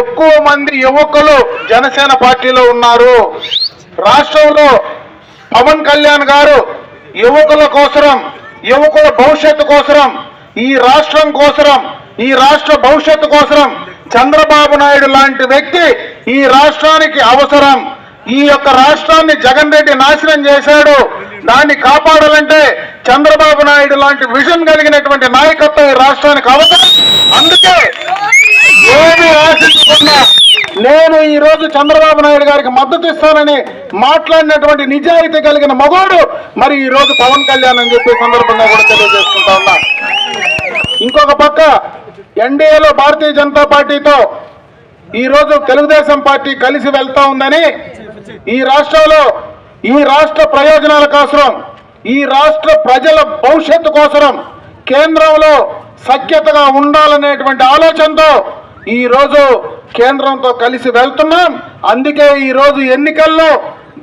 ఎక్కువ మంది యువకులు జనసేన పార్టీలో ఉన్నారు. రాష్ట్రంలో పవన్ కళ్యాణ్ గారు యువకుల కోసరం యువకుల భవిష్యత్తు కోసరం ఈ రాష్ట్రం కోసరం ఈ రాష్ట్ర భవిష్యత్తు కోసరం చంద్రబాబు నాయుడు లాంటి వ్యక్తి ఈ రాష్ట్రానికి అవసరం. ఈ యొక్క రాష్ట్రాన్ని జగన్ రెడ్డి నాశనం చేశాడు. దాన్ని కాపాడాలంటే చంద్రబాబు నాయుడు లాంటి విజన్ కలిగినటువంటి నాయకత్వం ఈ రాష్ట్రానికి అవసరం. అందుకే ఏమి ఆశించకుండా నేను ఈ రోజు చంద్రబాబు నాయుడు గారికి మద్దతు ఇస్తానని మాట్లాడినటువంటి నిజాయితీ కలిగిన మగోడు మరి ఈ రోజు పవన్ కళ్యాణ్ అని చెప్పే సందర్భంగా కూడా తెలియజేసుకుంటా ఉన్నా. ఇంకొక పక్క ఎన్డీఏలో భారతీయ జనతా పార్టీతో ఈ రోజు తెలుగుదేశం పార్టీ కలిసి వెళ్తా ఉందని ఈ రాష్ట్రంలో ఈ రాష్ట్ర ప్రయోజనాల కోసరం ఈ రాష్ట్ర ప్రజల భవిష్యత్తు కోసరం కేంద్రంలో సఖ్యతగా ఉండాలనేటువంటి ఆలోచనతో ఈరోజు కేంద్రంతో కలిసి వెళ్తున్నాం. అందుకే ఈరోజు ఎన్నికల్లో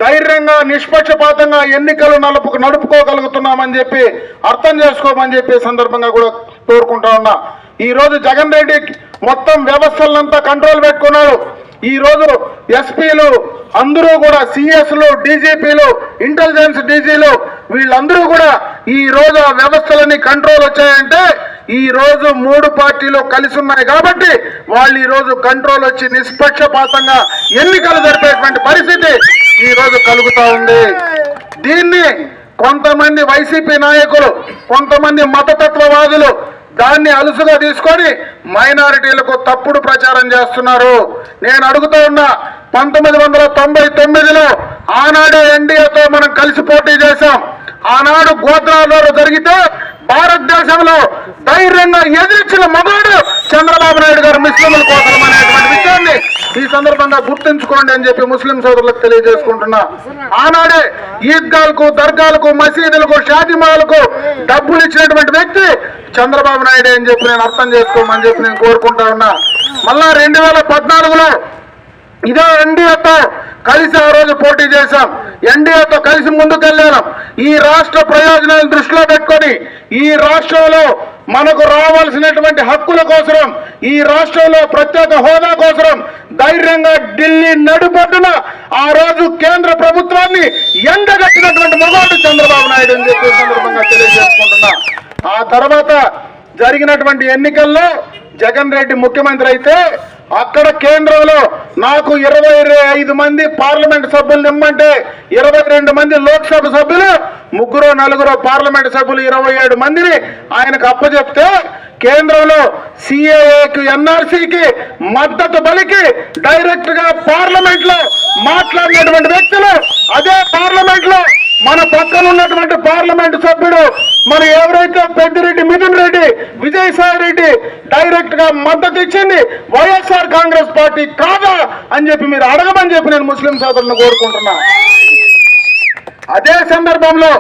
ధైర్యంగా నిష్పక్షపాతంగా ఎన్నికలు నలుపు నడుపుకోగలుగుతున్నామని చెప్పి అర్థం చేసుకోమని చెప్పి సందర్భంగా కూడా కోరుకుంటా ఉన్నా. ఈరోజు జగన్ రెడ్డి మొత్తం వ్యవస్థలంతా కంట్రోల్ పెట్టుకున్నాడు. ఈ రోజు ఎస్పీలు అందరూ కూడా సిఎస్లు డీజీపీలు ఇంటెలిజెన్స్ డీజీలు వీళ్ళందరూ కూడా ఈ రోజు ఆ వ్యవస్థలన్నీ కంట్రోల్ వచ్చాయంటే ఈ రోజు మూడు పార్టీలు కలిసి ఉన్నాయి కాబట్టి వాళ్ళు ఈ రోజు కంట్రోల్ వచ్చి నిష్పక్షపాతంగా ఎన్నికలు జరిపేటువంటి పరిస్థితి ఈ రోజు కలుగుతా ఉంది. దీన్ని కొంతమంది వైసీపీ నాయకులు కొంతమంది మతతత్వవాదులు దాన్ని అలుసుగా తీసుకొని మైనారిటీలకు తప్పుడు ప్రచారం చేస్తున్నారు. నేను అడుగుతూ ఉన్నా పంతొమ్మిది వందల తొంభై తొమ్మిదిలో ఆనాడే ఎన్డీఏతో మనం కలిసి పోటీ చేశాం. ఆనాడు గోత్రాలలో జరిగితే భారతదేశంలో ధైర్యంగా ఎదిరించిన మగాడు చంద్రబాబు నాయుడు గారు ముస్లింల కోసం అనేటువంటి విషయాన్ని ఈ సందర్భంగా గుర్తుంచుకోండి అని చెప్పి ముస్లిం సోదరులకు తెలియజేసుకుంటున్నా. ఆనాడే ఈద్గాలకు దర్గాలకు మసీదులకు షాదిమాలకు డబ్బులు ఇచ్చినటువంటి వ్యక్తి చంద్రబాబు నాయుడు అని చెప్పి నేను అర్థం చేసుకోమని చెప్పి నేను కోరుకుంటా ఉన్నా. మళ్ళా రెండు వేల పద్నాలుగులో ఇదే ఎన్డీఏతో కలిసి ఆ రోజు పోటీ చేశాం. ఎన్డీఏతో కలిసి ముందుకెళ్ళాం ఈ రాష్ట్ర ప్రయోజనాలను దృష్టిలో పెట్టుకొని ఈ రాష్ట్రంలో మనకు రావాల్సినటువంటి హక్కుల కోసరం ఈ రాష్ట్రంలో ప్రత్యేక హోదా కోసరం ధైర్యంగా ఢిల్లీ నడుపట్టున ఆ రోజు కేంద్ర ప్రభుత్వాన్ని ఎండగట్టినటువంటి మగవాడు చంద్రబాబు నాయుడు అని చెప్పి సందర్భంగా తెలియజేసుకుంటున్నా. ఆ తర్వాత జరిగినటువంటి ఎన్నికల్లో జగన్ రెడ్డి ముఖ్యమంత్రి అయితే అక్కడ కేంద్రంలో నాకు ఇరవై ఐదు మంది పార్లమెంట్ సభ్యులు ఇమ్మంటే ఇరవై రెండు మంది లోక్సభ సభ్యులు ముగ్గురు నలుగురు పార్లమెంట్ సభ్యులు ఇరవై ఏడు మందిని ఆయనకు అప్పచెప్తే కేంద్రంలో సిఏఏకి ఎన్ఆర్సీకి మద్దతు బలికి డైరెక్ట్గా పార్లమెంట్లో మాట్లాడినటువంటి వ్యక్తులు అదే పార్లమెంట్లో మన పక్కన ఉన్నటువంటి పార్లమెంట్ సభ్యుడు మరి ఎవరైతే పెద్దిరెడ్డి మిథున్ రెడ్డి విజయసాయి రెడ్డి డైరెక్ట్గా మద్దతు ఇచ్చింది వైఎస్ఆర్ కాంగ్రెస్ పార్టీ కాదా అని చెప్పి మీరు అడగమని చెప్పి నేను ముస్లిం సోదరులను కోరుకుంటున్నా. అదే సందర్భంలో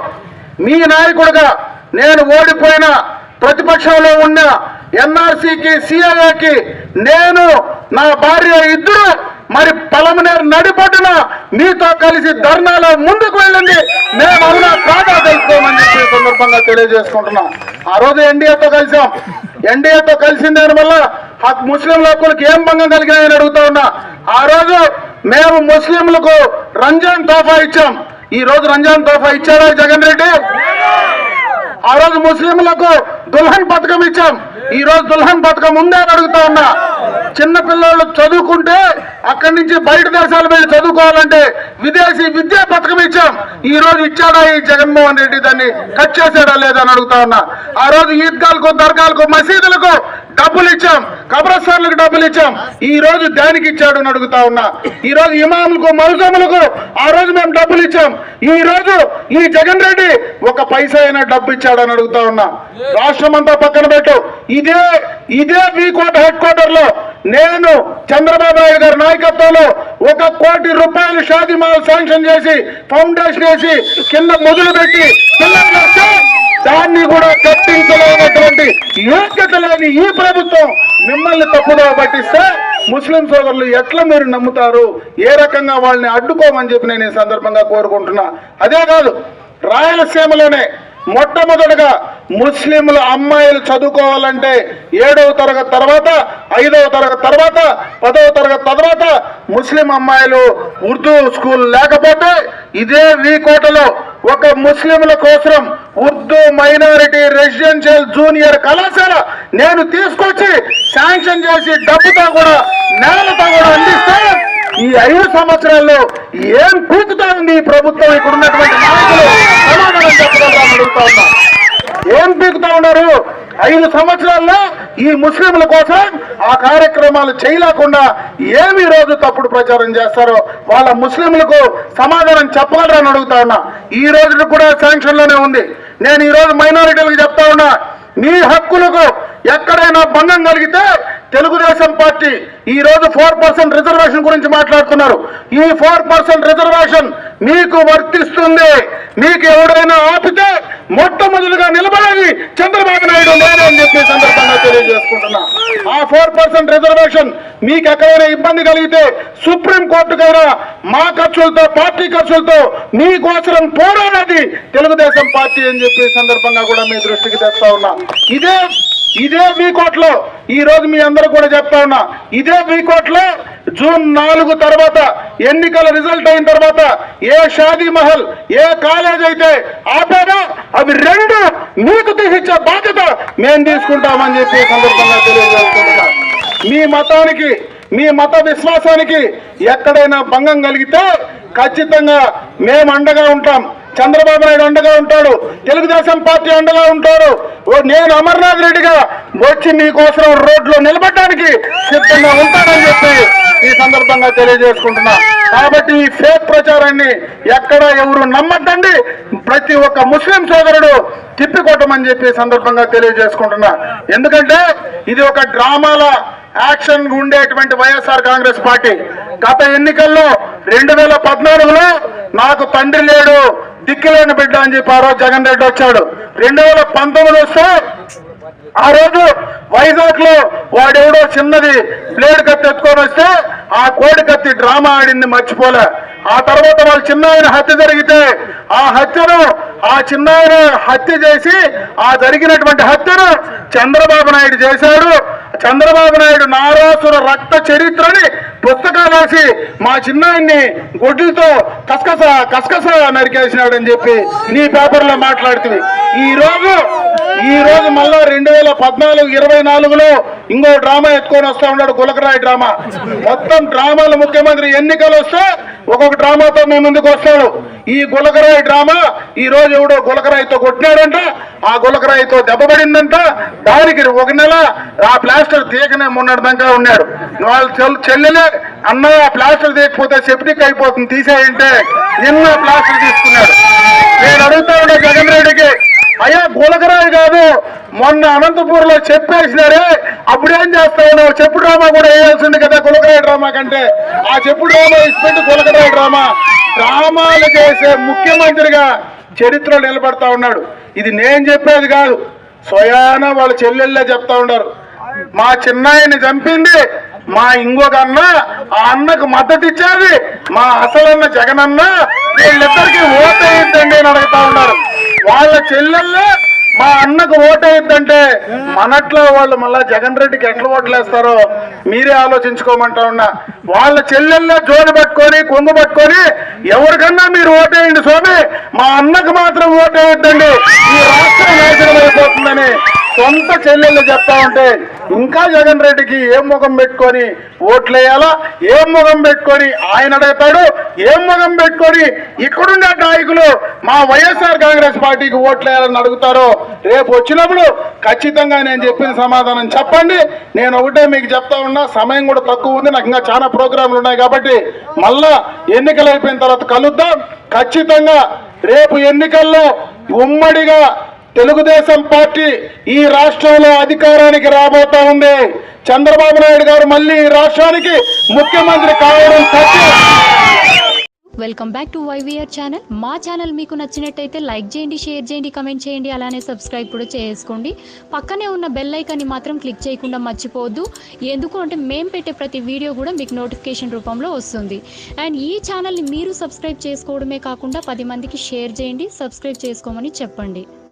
మీ నాయకుడుగా నేను ఓడిపోయిన ప్రతిపక్షంలో ఉన్న ఎన్ఆర్సీకి సిఐఏకి నేను నా భార్య ఇద్దరు మరి పలమనేరు నడిపట్టున మీతో కలిసి ధర్నాలో ముందుకు వెళ్ళింది మేము అవునా కాదా తెలుసుకోమని చెప్పి సందర్భంగా తెలియజేసుకుంటున్నాం. ఆ రోజు ఎన్డీఏతో కలిసాం. ఎన్డీఏతో కలిసిన దానివల్ల హక్ హక్కులకు ఏం భంగం కలిగినాయని అడుగుతా ఉన్నా. ఆ రోజు మేము ముస్లింలకు రంజాన్ తోఫా ఇచ్చాం. ఈ రోజు రంజాన్ తోఫా ఇచ్చారా జగన్ రెడ్డి? ఆ రోజు ముస్లింలకు దుల్హన్ పథకం ఇచ్చాం. ఈ రోజు దుల్హన్ పథకం ఉందని అడుగుతా ఉన్నా. చిన్న పిల్లలు చదువుకుంటే అక్కడి నుంచి బయట దేశాలు వెళ్ళి చదువుకోవాలంటే విదేశీ విద్యా పథకం ఇచ్చాం. ఈ రోజు ఇచ్చాడా ఈ జగన్మోహన్ రెడ్డి దాన్ని? కట్ చేశాడా లేదా అని అడుగుతా ఉన్నా. ఆ రోజు ఈద్గాలకు దర్గాలకు మసీదులకు డబ్బులు ఇచ్చాం. కబ్రస్థాన్లకు డబ్బులు ఇచ్చాం. ఈ రోజు దానికి ఇచ్చాడు అని అడుగుతా ఉన్నా. ఈ రోజు ఇమాములకు మరుజములకు ఆ రోజు మేము డబ్బులు ఇచ్చాం. ఈ రోజు ఈ జగన్ రెడ్డి ఒక పైసా అయినా డబ్బు ఇచ్చాడని అడుగుతా ఉన్నా. రాష్ట్రం అంతా పక్కన పెట్టు. ఇదే ఇదే మీ కోట హెడ్ క్వార్టర్లో నేను చంద్రబాబు నాయుడు గారి నాయకత్వంలో ఒక కోటి రూపాయలు షాదీ మాల్ శాంక్షన్ చేసి ఫౌండేషన్ వేసి కింద మొదలు పెట్టి దాన్ని కూడా కట్టించలేనటువంటి యోగ్యత లేని ఈ ప్రభుత్వం మిమ్మల్ని తప్పుదో పట్టిస్తే ముస్లిం సోదరులు ఎట్లా మీరు నమ్ముతారు? ఏ రకంగా వాళ్ళని అడ్డుకోమని చెప్పి నేను ఈ సందర్భంగా కోరుకుంటున్నా. అదే కాదు రాయలసీమలోనే మొట్టమొదటిగా ముస్లింల అమ్మాయిలు చదువుకోవాలంటే ఏడవ తరగతి తర్వాత ఐదవ తరగతి తర్వాత పదవ తరగతి తర్వాత ముస్లిం అమ్మాయిలు ఉర్దూ స్కూల్ లేకపోతే ఇదే వీకోటలో ఒక ముస్లింల కోసం ఉర్దూ మైనారిటీ రెసిడెన్షియల్ జూనియర్ కళాశాల నేను తీసుకొచ్చి శాంక్షన్ చేసి డబ్బుతో కూడా నేలతో ఐదు సంవత్సరాల్లో ఏం పీకుతా ఉంది ఈ ప్రభుత్వం? ఇక్కడ ఉన్నటువంటి నాయకులు సమాధానం చెప్పగలరా అని అడుగుతా ఉన్నా. ఏం పీకుతా ఉన్నారు? ఐదు సంవత్సరాల్లో ఈ ముస్లింల కోసం ఆ కార్యక్రమాలు చేయలేకుండా ఏమి ఈ రోజు తప్పుడు ప్రచారం చేస్తారో వాళ్ళ ముస్లింలకు సమాధానం చెప్పగలరని అడుగుతా ఉన్నా. ఈ రోజు కూడా శాంక్షన్లోనే ఉంది. నేను ఈ రోజు మైనారిటీలకు చెప్తా ఉన్నా. మీ హక్కులకు ఎక్కడైనా భంగం కలిగితే తెలుగుదేశం పార్టీ ఈ రోజు ఫోర్ పర్సెంట్ రిజర్వేషన్ గురించి మాట్లాడుతున్నారు. ఈ ఫోర్ పర్సెంట్ రిజర్వేషన్ మీకు వర్తిస్తుంది. మీకు ఎవడైనా ఆపితే మొట్టమొదటిగా నిలబడేది చంద్రబాబు నాయుడు నేనే అని చెప్పి సందర్భంగా తెలియజేసుకుంటున్నా. ఆ ఫోర్ పర్సెంట్ రిజర్వేషన్ మీకు ఎక్కడైనా ఇబ్బంది కలిగితే సుప్రీం కోర్టుకైనా మా ఖర్చులతో పార్టీ ఖర్చులతో మీకోసం పోరాడేది తెలుగుదేశం పార్టీ అని చెప్పి సందర్భంగా కూడా మీ దృష్టికి తెస్తా ఉన్నా. ఇదే ఇదే మీ కోట్లో ఈ రోజు మీ అందరూ కూడా చెప్తా ఉన్నా ఇదే బీకోట్లో జూన్ నాలుగు తర్వాత ఎన్నికల రిజల్ట్ అయిన తర్వాత ఏ షాదీ మహల్ ఏ కాలేజ్ అయితే ఆపారో అవి రెండు మీకు తీసిచ్చే బాధ్యత మేము తీసుకుంటామని చెప్పి సందర్భంగా తెలియజేస్తున్నా. మీ మతానికి మీ మత విశ్వాసానికి ఎక్కడైనా భంగం కలిగితే ఖచ్చితంగా మేము అండగా ఉంటాం. చంద్రబాబు నాయుడు అండగా ఉంటాడు. తెలుగుదేశం పార్టీ అండగా ఉంటాడు. ఓ నేను అమర్నాథ్ రెడ్డిగా వచ్చి మీకోసం రోడ్లో నిలబడడానికి సిద్ధంగా ఉంటానని చెప్పి ఈ సందర్భంగా తెలియజేసుకుంటున్నా. కాబట్టి ఈ ఫేక్ ప్రచారాన్ని ఎక్కడ ఎవరు నమ్మద్దండి. ప్రతి ఒక్క ముస్లిం సోదరుడు తిప్పికొట్టమని చెప్పి సందర్భంగా తెలియజేసుకుంటున్నా. ఎందుకంటే ఇది ఒక డ్రామాల యాక్షన్ ఉండేటువంటి వైఎస్ఆర్ కాంగ్రెస్ పార్టీ. గత ఎన్నికల్లో రెండు వేల పద్నాలుగులో నాకు తండ్రి లేడు దిక్కులేని బిడ్డ అని చెప్పి ఆ రోజు జగన్ రెడ్డి వచ్చాడు. రెండు వేల పంతొమ్మిది వస్తే ఆ రోజు వైజాగ్లో వాడెవడో చిన్నది బ్లేడ్ కత్తి ఎత్తుకొని వస్తే ఆ కోడి కత్తి డ్రామా ఆడింది మర్చిపోలే. ఆ తర్వాత వాళ్ళ చిన్న ఆయన హత్య జరిగితే ఆ హత్యను ఆ చిన్న ఆయన హత్య చేసి ఆ జరిగినటువంటి హత్యను చంద్రబాబు నాయుడు చేశాడు. చంద్రబాబు నాయుడు నారాసుర రక్త చరిత్రని పుస్తకాలు రాసి మా చిన్నాయన్ని గొడ్లతో కసకస కసకస నరికేసినాడని చెప్పి నీ పేపర్లో మాట్లాడుతుంది. ఈ రోజు ఈ రోజు మళ్ళా రెండు వేల పద్నాలుగు ఇరవై నాలుగులో ఇంకో డ్రామా ఎత్తుకొని వస్తా ఉన్నాడు గులకరాయి డ్రామా. మొత్తం డ్రామాలు ముఖ్యమంత్రి ఎన్నికలు వస్తే ఒక్కొక్క డ్రామాతో మీ ముందుకు వస్తాడు. ఈ గులకరాయి డ్రామా ఈ రోజు ఎవడో గులకరాయితో కొట్టినాడంట ఆ గులకరాయితో దెబ్బపడిందంట దానికి ఒక నెల ఆ ప్లాస్టర్ తీయకనే మొన్నటిదాకా ఉన్నాడు వాళ్ళ చెల్లెలే అన్నయ్య ప్లాస్టర్ తీయకపోతే సెప్టిక్ అయిపోతుంది తీసేయంటే నిన్న ప్లాస్టర్ తీసుకున్నాడు. నేను అడుగుతా ఉన్నా జగన్ రెడ్డికి అయ్యా గులకరాయి కాదు మొన్న అనంతపూర్లో చెప్పేసినారే అప్పుడేం చేస్తా ఉన్నావు? చెప్పు డ్రామా కూడా వేయాల్సింది కదా గులకరాయి డ్రామా కంటే. ఆ చెప్పు డ్రామా ఇచ్చిపెట్టి గులకరాయి డ్రామా. డ్రామాలు చేసే ముఖ్యమంత్రిగా చరిత్రలో నిలబడతా ఉన్నాడు. ఇది నేను చెప్పేది కాదు. స్వయాన వాళ్ళ చెల్లెళ్ళే చెప్తా ఉన్నారు. మా చిన్నాయన్ని చంపింది మా ఇంకొక అన్న ఆ అన్నకు మద్దతు ఇచ్చేది మా అసలన్న జగనన్న. వీళ్ళిద్దరికి ఓటేయద్దండి అని అడుగుతా ఉన్నారు. వాళ్ళ చెల్లెళ్ళే మా అన్నకు ఓటేయద్దంటే మనట్లో వాళ్ళు మళ్ళా జగన్ రెడ్డికి ఎట్లా ఓట్లేస్తారో మీరే ఆలోచించుకోమంటా ఉన్నా. వాళ్ళ చెల్లెల్లో జోడు పట్టుకొని కొంగు పట్టుకొని ఎవరికన్నా మీరు ఓటేయండి స్వామి. మా అన్నకు మాత్రం ఓటేయద్దండి ఈ రాష్ట్రం నాశనం అయిపోతుందని సొంత చెల్లెళ్ళు చెప్తా ఉంటే ఇంకా జగన్ రెడ్డికి ఏం ముఖం పెట్టుకొని ఓట్లేయాలా? ఏం ముఖం పెట్టుకొని ఆయన అడుగుతాడు? ఏం ముఖం పెట్టుకొని ఇక్కడుండే నాయకులు మా వైఎస్ఆర్ కాంగ్రెస్ పార్టీకి ఓట్లేయాలని అడుగుతారో? రేపు వచ్చినప్పుడు ఖచ్చితంగా నేను చెప్పిన సమాధానం చెప్పండి. నేను ఒకటే మీకు చెప్తా ఉన్నా సమయం కూడా తక్కువ ఉంది. నాకు ఇంకా చాలా ప్రోగ్రాంలు ఉన్నాయి కాబట్టి మళ్ళా ఎన్నికలు అయిపోయిన తర్వాత కలుద్దాం. ఖచ్చితంగా రేపు ఎన్నికల్లో ఉమ్మడిగా తెలుగుదేశం పార్టీ ఈ రాష్ట్రంలో అధికారానికి రాబోతా ఉంది. చంద్రబాబు నాయుడు గారు మళ్ళీ ఈ రాష్ట్రానికి ముఖ్యమంత్రి కావడం సత్యం. Welcome back to YVR channel మా ఛానల్ మీకు నచ్చినట్టయితే లైక్ చేయండి షేర్ చేయండి కమెంట్ చేయండి అలానే సబ్స్క్రైబ్ కూడా చేసుకోండి. పక్కనే ఉన్న బెల్ ఐకాన్ని మాత్రం క్లిక్ చేయకుండా మర్చిపోవద్దు. ఎందుకు అంటే మేము పెట్టే ప్రతి వీడియో కూడా మీకు నోటిఫికేషన్ రూపంలో వస్తుంది. అండ్ ఈ ఛానల్ని మీరు సబ్స్క్రైబ్ చేసుకోవడమే కాకుండా పది మందికి షేర్ చేయండి సబ్స్క్రైబ్ చేసుకోమని చెప్పండి.